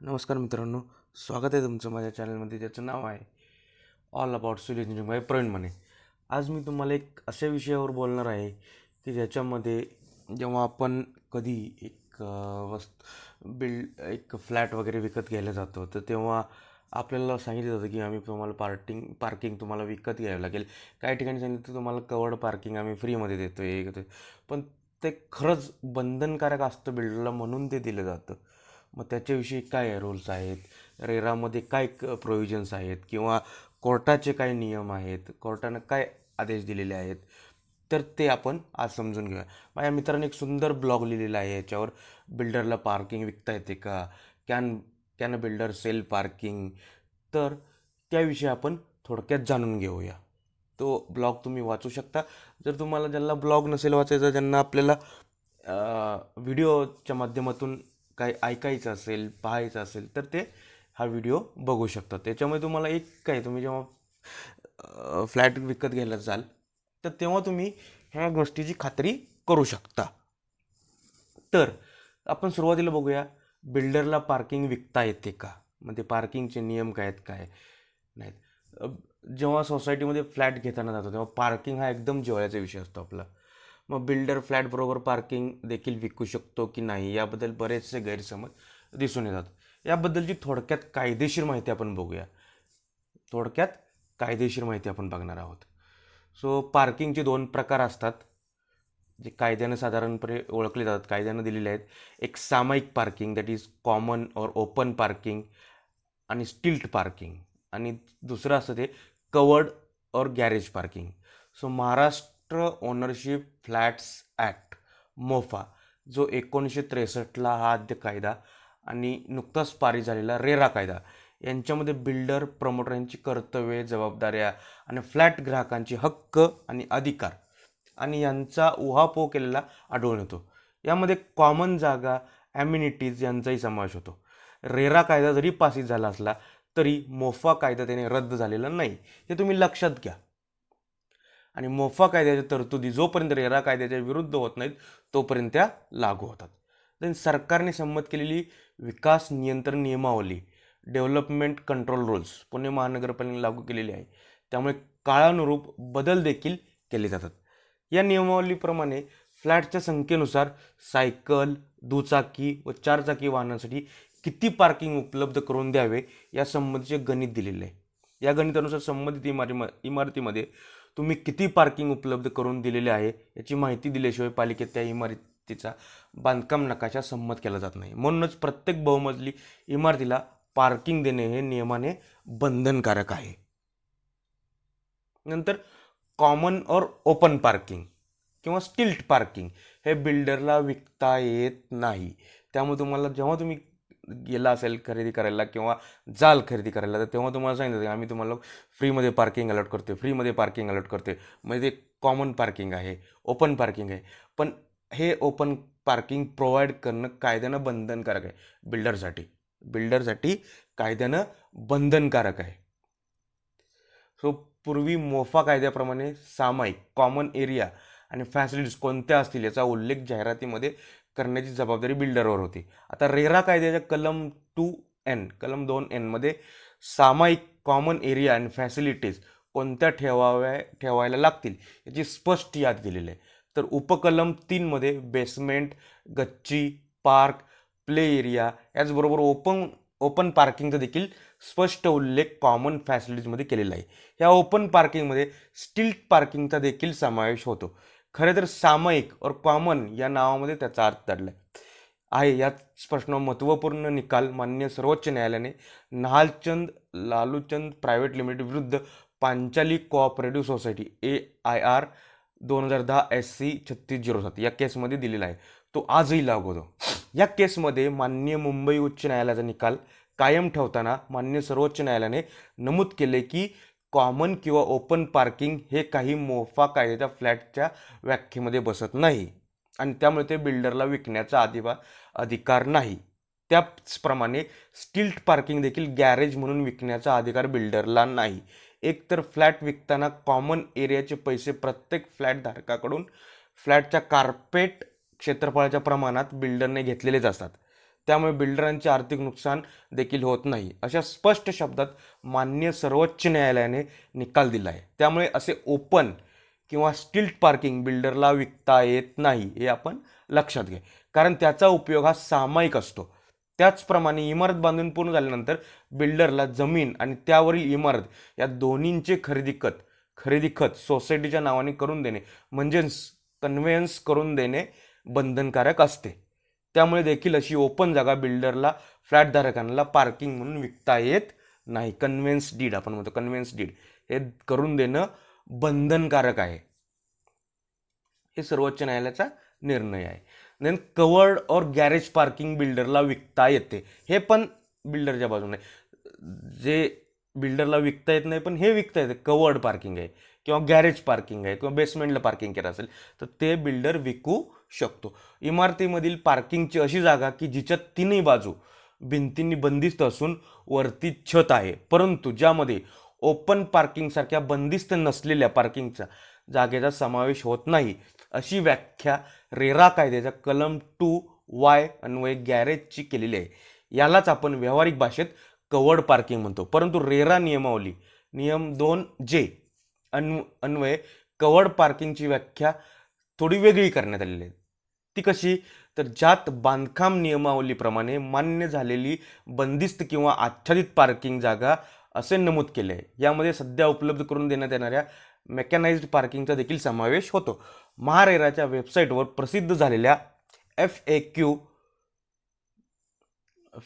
नमस्कार मित्रांनो स्वागत आहे तुमचं माझ्या चॅनलमध्ये ज्याचं नाव आहे all about civil engineering by Praveen Mane आज मी तुम्हाला एक अशा विषयावर बोलणार आहे की ज्याच्यामध्ये जेव्हा आपण कधी एक वस्तू वस्त बिल्ड एक फ्लॅट वगैरे विकत घ्यायला जातो तर तेव्हा आपल्याला सांगितलं जातं की आम्ही तुम्हाला पार्टिंग पार्किंग तुम्हाला विकत घ्यावं लागेल. काही ठिकाणी सांगितलं तर तुम्हाला कवर्ड पार्किंग आम्ही फ्रीमध्ये देतो हे पण ते खरंच बंधनकारक असतं बिल्डरला म्हणून ते दिलं जातं. मग त्याच्याविषयी काय रूल्स आहेत? रेरामध्ये काय प्रोव्हिजन्स आहेत? किंवा कोर्टाचे काय नियम आहेत? कोर्टानं काय आदेश दिलेले आहेत? तर ते आपण आज समजून घेऊया. माझ्या मित्राने एक सुंदर ब्लॉग लिहिलेला आहे. याच्यावर बिल्डरला पार्किंग विकता येते का? Can can a builder sell parking तर त्याविषयी आपण थोडक्यात जाणून घेऊया. तो ब्लॉग तुम्ही वाचू शकता. जर तुम्हाला ज्यांना ब्लॉग नसेल वाचायचा ज्यांना आपल्याला व्हिडिओच्या माध्यमातून काय ऐकायचं असेल पाहायचं असेल तर ते हा व्हिडिओ बघू शकतात. त्याच्यामुळे तुम्हाला एक काय तुम्ही जेव्हा फ्लॅट विकत घ्यायला जाल तर तेव्हा तुम्ही ह्या गोष्टीची खात्री करू शकता. तर आपण सुरुवातीला बघूया बिल्डरला पार्किंग विकता येते का? मग ते पार्किंगचे नियम काय आहेत काय नाहीत? जेव्हा सोसायटीमध्ये फ्लॅट घेताना जातो तेव्हा पार्किंग हा एकदम जिवाळ्याचा विषय असतो आपला. मग बिल्डर फ्लॅटबरोबर पार्किंग देखील विकू शकतो की नाही याबद्दल बरेचसे गैरसमज दिसून येतात. याबद्दलची थोडक्यात कायदेशीर माहिती आपण बघूया. थोडक्यात कायदेशीर माहिती आपण बघणार आहोत. सो पार्किंगचे दोन प्रकार असतात जे कायद्यानं साधारणपणे ओळखले जातात कायद्यानं दिलेले आहेत. एक सामायिक parking that is common or open parking आणि स्टिल्ट पार्किंग आणि दुसरं असतं ते covered or garage parking so Maharashtra ownership flats act MOFA जो एकोणीसशे त्रेसष्टला हा आद्य कायदा आणि नुकताच पारित झालेला रेरा कायदा यांच्यामध्ये बिल्डर प्रमोटर यांची कर्तव्ये जबाबदाऱ्या आणि फ्लॅट ग्राहकांचे हक्क आणि अधिकार आणि यांचा उहापोह केलेला आढळून येतो. यामध्ये कॉमन जागा ॲम्युनिटीज यांचाही समावेश होतो. रेरा कायदा जरी पासित झाला असला तरी मोफा कायदा त्याने रद्द झालेला नाही. हे तुम्ही लक्षात घ्या. आणि मोफा कायद्याच्या तरतुदी जोपर्यंत रेरा कायद्याच्या विरुद्ध होत नाहीत तोपर्यंत त्या लागू होतात. देन सरकारने संमत केलेली विकास नियंत्रण नियमावली डेव्हलपमेंट कंट्रोल रूल्स पुणे महानगरपालिकेने लागू केलेली आहे. त्यामुळे काळानुरूप बदल देखील केले जातात. या नियमावलीप्रमाणे फ्लॅटच्या संख्येनुसार सायकल दुचाकी व चारचाकी वाहनांसाठी किती पार्किंग उपलब्ध करून द्यावे यासंबंधीचे गणित दिलेले आहे. या गणितानुसार संबंधित इमारी इमारतीमध्ये तुम्ही किती पार्किंग उपलब्ध करून दिलेले आहे याची माहिती दिल्याशिवाय पालिकेत त्या इमारतीचा बांधकाम नकाशा संमत केला जात नाही. म्हणूनच प्रत्येक बहुमजली इमारतीला पार्किंग देणे हे नियमाने बंधनकारक आहे. नंतर कॉमन और ओपन पार्किंग किंवा स्टिल्ट पार्किंग हे बिल्डरला विकता येत नाही. त्यामुळे तुम्हाला जेव्हा तुम्ही गेला असेल खरेदी करायला किंवा जाल खरेदी करायला तर तेव्हा तुम्हाला सांगितलं की आम्ही तुम्हाला फ्रीमध्ये पार्किंग अलॉट करतो फ्रीमध्ये पार्किंग अलॉट करतो म्हणजे ते कॉमन पार्किंग आहे ओपन पार्किंग आहे. पण हे ओपन पार्किंग प्रोव्हाइड करणं कायद्यानं बंधनकारक आहे बिल्डरसाठी बिल्डरसाठी कायद्यानं बंधनकारक आहे. सो पूर्वी मोफा कायद्याप्रमाणे सामायिक कॉमन एरिया आणि फॅसिलिटीज कोणत्या असतील याचा उल्लेख जाहिरातीमध्ये करण्याची जबाबदारी बिल्डरवर होती. आता रेरा कायद्याच्या कलम टू एन कलम दोन एनमध्ये सामायिक कॉमन एरिया अँड फॅसिलिटीज कोणत्या ठेवाव्या ठेवायला लागतील याची स्पष्ट याद दिलेली आहे. तर उपकलम तीनमध्ये बेसमेंट गच्ची पार्क प्ले एरिया याचबरोबर ओपन ओपन पार्किंगचा देखील स्पष्ट उल्लेख कॉमन फॅसिलिटीजमध्ये केलेला आहे. ह्या ओपन पार्किंगमध्ये स्टिल्ट पार्किंगचा देखील समावेश होतो. खरे तर सामायिक और कॉमन या नावामध्ये त्याचा अर्थ दडला आहे याच प्रश्न महत्त्वपूर्ण निकाल मान्य सर्वोच्च न्यायालयाने नहालचंद लालूचंद प्रायव्हेट लिमिटेड विरुद्ध Panchali cooperative society A I R दोन हजार दहा एस सी छत्तीस झिरो सात या केसमध्ये दिलेला आहे. तो आजही लागू होतो. या केसमध्ये मान्य मुंबई उच्च न्यायालयाचा निकाल कायम ठेवताना मान्य सर्वोच्च न्यायालयाने नमूद केले की कॉमन किंवा ओपन पार्किंग हे काही मोफा कायद्याच्या फ्लॅटच्या व्याख्येमध्ये बसत नाही. आणि त्यामुळे ते बिल्डरला विकण्याचा अधिबा अधिकार नाही. त्याचप्रमाणे स्टिल्ट पार्किंग देखील गॅरेज म्हणून विकण्याचा अधिकार बिल्डरला नाही. एकतर फ्लॅट विकताना कॉमन एरियाचे पैसे प्रत्येक फ्लॅट धारकाकडून फ्लॅटच्या कार्पेट क्षेत्रफळाच्या प्रमाणात बिल्डरने घेतलेलेच असतात. त्यामुळे बिल्डरांचे आर्थिक नुकसान देखील होत नाही. अशा स्पष्ट शब्दात मान्य सर्वोच्च न्यायालयाने निकाल दिला आहे. त्यामुळे असे ओपन किंवा स्टिल्ट पार्किंग बिल्डरला विकता येत नाही हे आपण लक्षात घ्या. कारण त्याचा उपयोग हा सामायिक असतो. त्याचप्रमाणे इमारत बांधून पूर्ण झाल्यानंतर बिल्डरला जमीन आणि त्यावरील इमारत या दोन्हींचे खरेदी खत खरेदी खत सोसायटीच्या नावाने करून देणे म्हणजेच कन्व्हेन्स करून देणे बंधनकारक असते. त्यामुळे देखील अशी ओपन जागा बिल्डरला फ्लॅटधारकांना पार्किंग म्हणून विकता येत नाही. कन्व्हेन्स डीड आपण म्हणतो कन्व्हेन्स डीड. हे करून देणं बंधनकारक आहे. हे सर्वोच्च न्यायालयाचा निर्णय आहे. Then covered or garage parking बिल्डरला विकता येते. हे पण बिल्डरच्या बाजूने. जे बिल्डरला विकता येत नाही पण हे विकता येते. कवर्ड पार्किंग आहे किंवा गॅरेज पार्किंग आहे किंवा बेसमेंटला पार्किंग केलं असेल तर ते बिल्डर विकू शकतो. इमारतीमधील पार्किंगची अशी जागा की जिच्या तिन्ही बाजू भिंतींनी बंदिस्त असून वरती छत आहे. परंतु ज्यामध्ये ओपन पार्किंगसारख्या बंदिस्त नसलेल्या पार्किंगचा जागेचा समावेश होत नाही अशी व्याख्या रेरा कायद्याच्या कलम टू वाय अन्वये गॅरेजची केलेली आहे. यालाच आपण व्यावहारिक भाषेत कवर्ड पार्किंग म्हणतो. परंतु रेरा नियमावली नियम दोन जे अन अन्वये कवर्ड पार्किंगची व्याख्या थोडी वेगळी करण्यात आलेली आहे. ती कशी? तर ज्यात बांधकाम नियमावलीप्रमाणे मान्य झालेली बंदिस्त किंवा आच्छादित पार्किंग जागा असे नमूद केले. आहे यामध्ये सध्या उपलब्ध करून देण्यात येणाऱ्या मेकॅनाइज्ड पार्किंगचा देखील समावेश होतो. महारेराच्या वेबसाईटवर प्रसिद्ध झालेल्या F A Q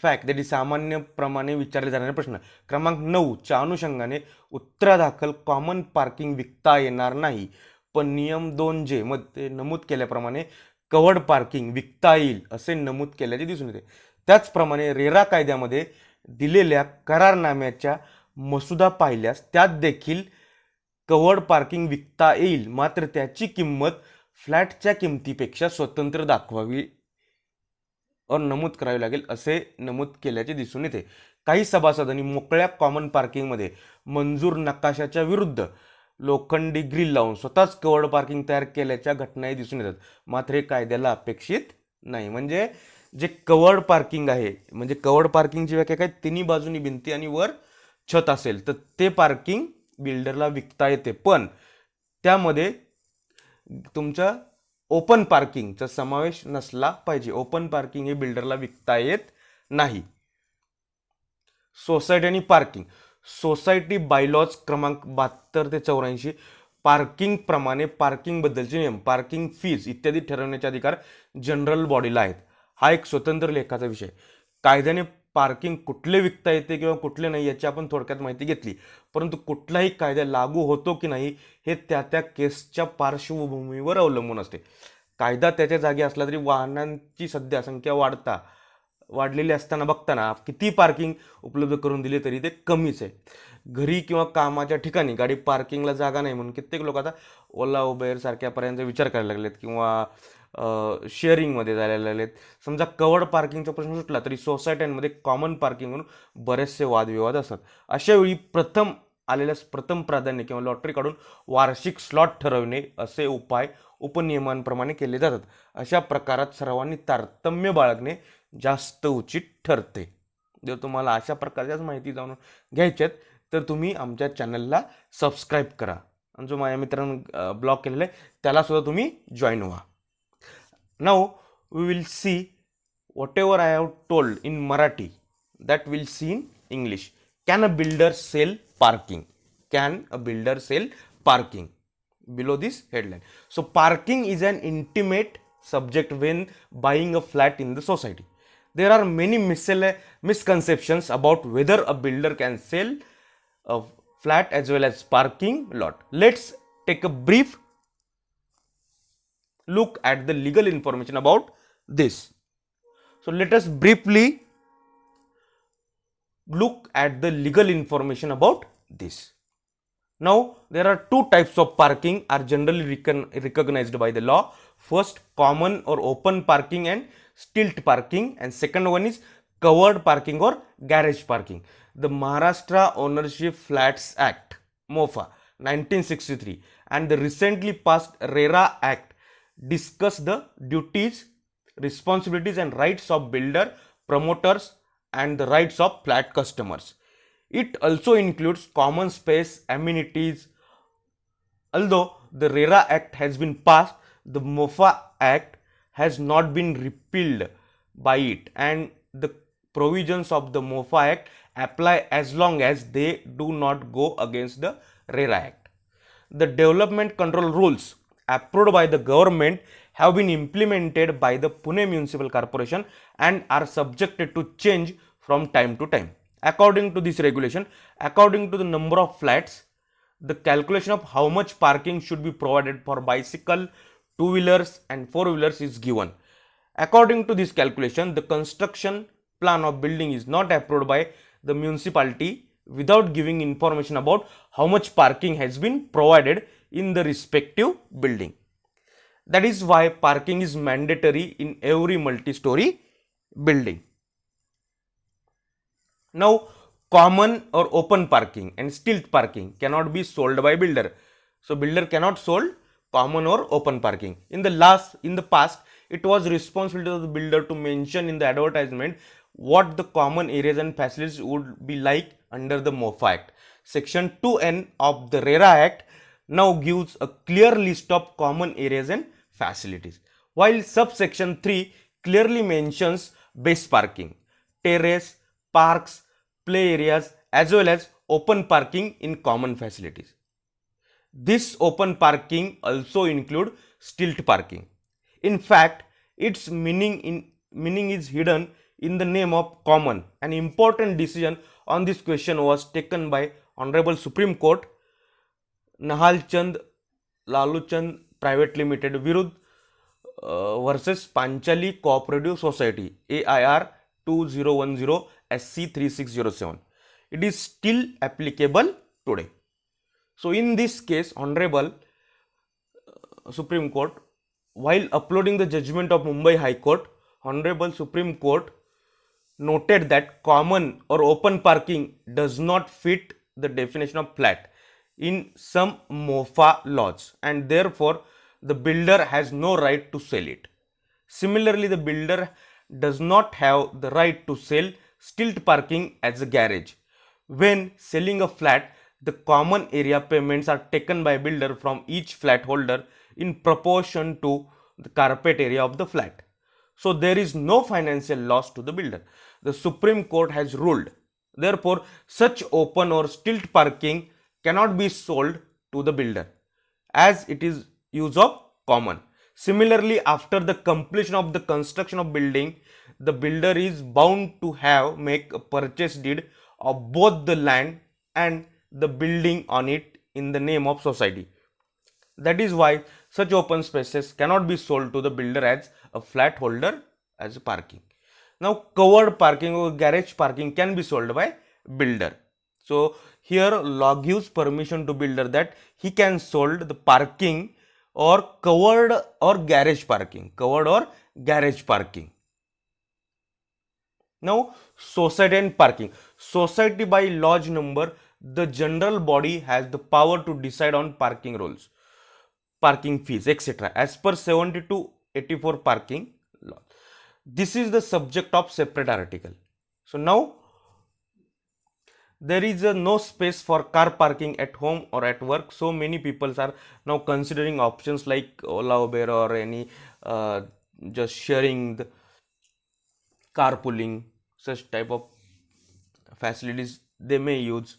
fact that is सामान्यप्रमाणे विचारले जाणारे प्रश्न. क्रमांक नऊच्या अनुषंगाने उत्तरादाखल कॉमन पार्किंग विकता येणार नाही. पण नियम दोन जे मध्ये नमूद केल्याप्रमाणे कवर्ड पार्किंग विकता येईल असे नमूद केल्याचे दिसून येते. त्याचप्रमाणे रेरा कायद्यामध्ये दिलेल्या करारनाम्याच्या मसुदा पाहिल्यास त्यात देखील कवर्ड पार्किंग विकता येईल. मात्र त्याची किंमत फ्लॅटच्या किमतीपेक्षा स्वतंत्र दाखवावी और नमूद करावी लागेल असे नमूद केल्याचे दिसून येते. काही सभासदांनी मोकळ्या कॉमन पार्किंगमध्ये मंजूर नकाशाच्या विरुद्ध लोखंडी ग्रिल लावून स्वतःच कवर्ड पार्किंग तयार केल्याच्या घटनाही दिसून येतात. मात्र हे कायद्याला अपेक्षित नाही. म्हणजे जे कवर्ड पार्किंग आहे म्हणजे कवर्ड पार्किंगची व्याख्या काय? तिन्ही बाजूनी भिंती आणि वर छत असेल तर ते पार्किंग बिल्डरला विकता येते. पण त्यामध्ये तुमचं ओपन पार्किंगचा समावेश नसला पाहिजे. ओपन पार्किंग हे बिल्डरला विकता येत नाही. सोसायटी आणि पार्किंग. सोसायटी बायलॉज क्रमांक बहात्तर ते चौऱ्याऐंशी पार्किंगप्रमाणे पार्किंगबद्दलचे नियम पार्किंग फीज इत्यादी ठरवण्याचे अधिकार जनरल बॉडीला आहेत. हा एक स्वतंत्र लेखाचा विषय कायद्याने पार्किंग कुठले विकता येते किंवा कुठले नाही याची आपण थोडक्यात माहिती घेतली. परंतु कुठलाही कायदा लागू होतो की नाही हे त्या त्या केसच्या पार्श्वभूमीवर अवलंबून असते. कायदा त्याच्या जागी असला तरी वाहनांची सध्या संख्या वाढता. वाढलेली असताना बघताना किती पार्किंग उपलब्ध करून दिले तरी ते कमीच आहे. घरी किंवा कामाच्या ठिकाणी गाडी पार्किंगला जागा नाही म्हणून कित्येक लोक आता ओला उबेर सारख्या विचार करायला लागलेत किंवा शेअरिंगमध्ये जायला लागलेत. समजा कवर्ड पार्किंगचा प्रश्न सुटला तरी सोसायट्यांमध्ये कॉमन पार्किंग म्हणून बरेचसे वादविवाद असतात. अशावेळी प्रथम आलेल्या प्रथम प्राधान्य किंवा लॉटरी काढून वार्षिक स्लॉट ठरवणे असे उपाय उपनियमांप्रमाणे केले जातात. अशा प्रकारात सर्वांनी तारतम्य बाळगणे जास्त उचित ठरते. जर तुम्हाला अशा प्रकारच्याच माहिती जाणून घ्यायच्यात तर तुम्ही आमच्या चॅनलला सबस्क्राईब करा. आणि जो माझ्या मित्रांनो ब्लॉग केलेला आहे त्यालासुद्धा तुम्ही जॉईन व्हा. Now we will see whatever I have told in Marathi that will see in English can a builder sell parking can a builder sell parking below this headline so parking is an intimate subject when buying a flat in the society. There are many misconceptions about whether a builder can sell a flat as well as parking lot. Let's take a brief look at the legal information about this. So, let us briefly look at the legal information about this. Now, there are two types of parking are generally recon- recognized by the law. First, common or open parking and stilt parking, and second one is covered parking or garage parking. The Maharashtra Ownership Flats Act, MOFA, 1963, and the recently passed RERA Act discuss the duties, responsibilities, and rights of builder, promoters and the rights of flat customers. It also includes common space, amenities. Although the RERA Act has been passed, the MOFA Act has not been repealed by it, and the provisions of the MOFA Act apply as long as they do not go against the RERA Act. The development control rules approved by the government have been implemented by the Pune Municipal Corporation and are subjected to change from time to time. According to this regulation, according to the number of flats, the calculation of how much parking should be provided for bicycle, two wheelers, and four wheelers is given. According to this calculation, the construction plan of building is not approved by the municipality without giving information about how much parking has been provided in the respective building. That is why parking is mandatory in every multi story building. Now, common or open parking and stilt parking cannot be sold by builder. So, builder cannot sold common or open parking. In the last, in the past, it was responsibility of the builder to mention in the advertisement what the common areas and facilities would be like under the MOFA Act. Section 2N of the RERA Act now gives a clear list of common areas and facilities, while subsection 3 clearly mentions base parking, terrace, parks, play areas, as well as open parking in common facilities. This open parking also include stilt parking. In fact, its meaning, in, meaning is hidden in the name of common. An important decision on this question was taken by Honorable Supreme Court Nahal Chand Laluchand Private Limited Virud uh, versus Panchali Cooperative Society AIR 2010 SC 3607. It is still applicable today. So, in this case, Honorable uh, Supreme Court, while uploading the judgment of Mumbai High Court, Honorable Supreme Court noted that common or open parking does not fit the definition of flat in some MOFA laws and therefore the builder has no right to sell it. Similarly, the builder does not have the right to sell stilt parking as a garage. When selling a flat, the common area payments are taken by builder from each flat holder in proportion to the carpet area of the flat. So there is no financial loss to the builder. The Supreme Court has ruled. Therefore, such open or stilt parking cannot be sold to the builder as it is use of common. Similarly, after the completion of the construction of building, the builder is bound to have make a purchase deed of both the land and the building on it in the name of society. That is why such open spaces cannot be sold to the builder as a flat holder as a parking. Now covered parking or garage parking can be sold by builder. So here law gives permission to builder that he can sold the parking or covered or garage parking, covered or garage parking. Now, society and parking. Society by lodge number, the general body has the power to decide on parking rules, parking fees, etc. As per 72 84 parking law. This is the subject of separate article. So now there is a no space for car parking at home or at work so many people are now considering options like ola uber or any uh, just sharing the carpooling such type of facilities they may use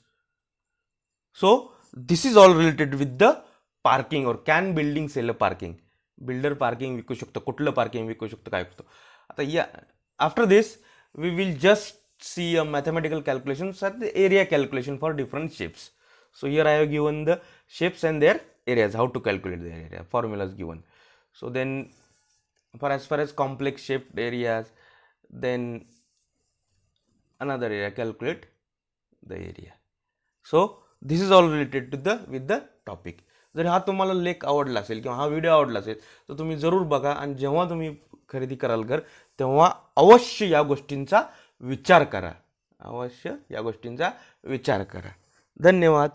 so this is all related with the parking or can building sell a parking builder parking विकू शकतो कुठलं parking विकू शकतो काय शकतो आता या after this we will just see a mathematical calculations at the area calculation for different shapes. So here I have given the shapes and their areas, how to calculate their area, formulas given. So then for as far as complex shaped areas, then another area calculate the area. So this is all related to the with the topic जर हा तुम्हाला लेख आवडला असेल किंवा हा video आवडला असेल तर तुम्ही जरूर बघा आणि जेव्हा तुम्ही खरेदी कराल घर तेव्हा अवश्य या गोष्टींचा विचार करा. अवश्य या गोष्टींचा विचार करा. धन्यवाद.